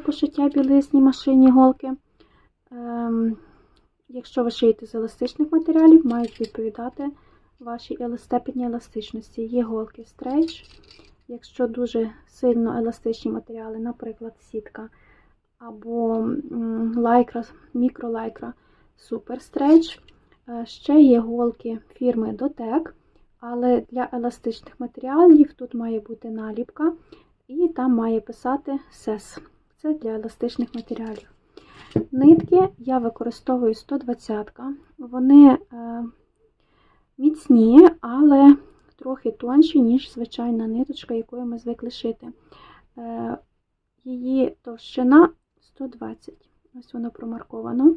пошиття білизні машині голки. Ем, якщо ви шиєте з еластичних матеріалів, мають відповідати вашій степені еластичності. Є голки стрейч. Якщо дуже сильно еластичні матеріали, наприклад, сітка або лайкра, мікролайкра, супер стрейч. Ще є голки фірми Дотек, але для еластичних матеріалів тут має бути наліпка, і там має писати СЕС. Це для еластичних матеріалів. Нитки я використовую 120 Вони е, міцні, але трохи тонші, ніж звичайна ниточка, якою ми звикли шити. Е, її товщина 120. Ось воно промарковано.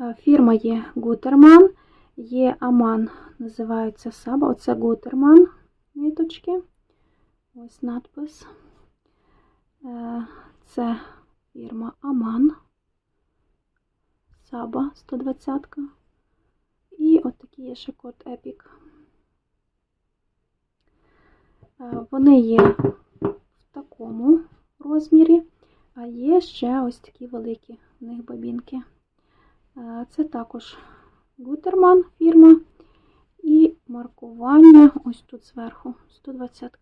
Е, Фірма є Гутерман, є Аман, називається Саба. Оце Гутерман ниточки. Ось надпис. Це фірма Аман. Саба 120. І отакий є ще код Epic. Е, Вони є в такому розмірі, а є ще ось такі великі в них бабінки. Е, Це також Гутерман фірма. І маркування ось тут зверху 120.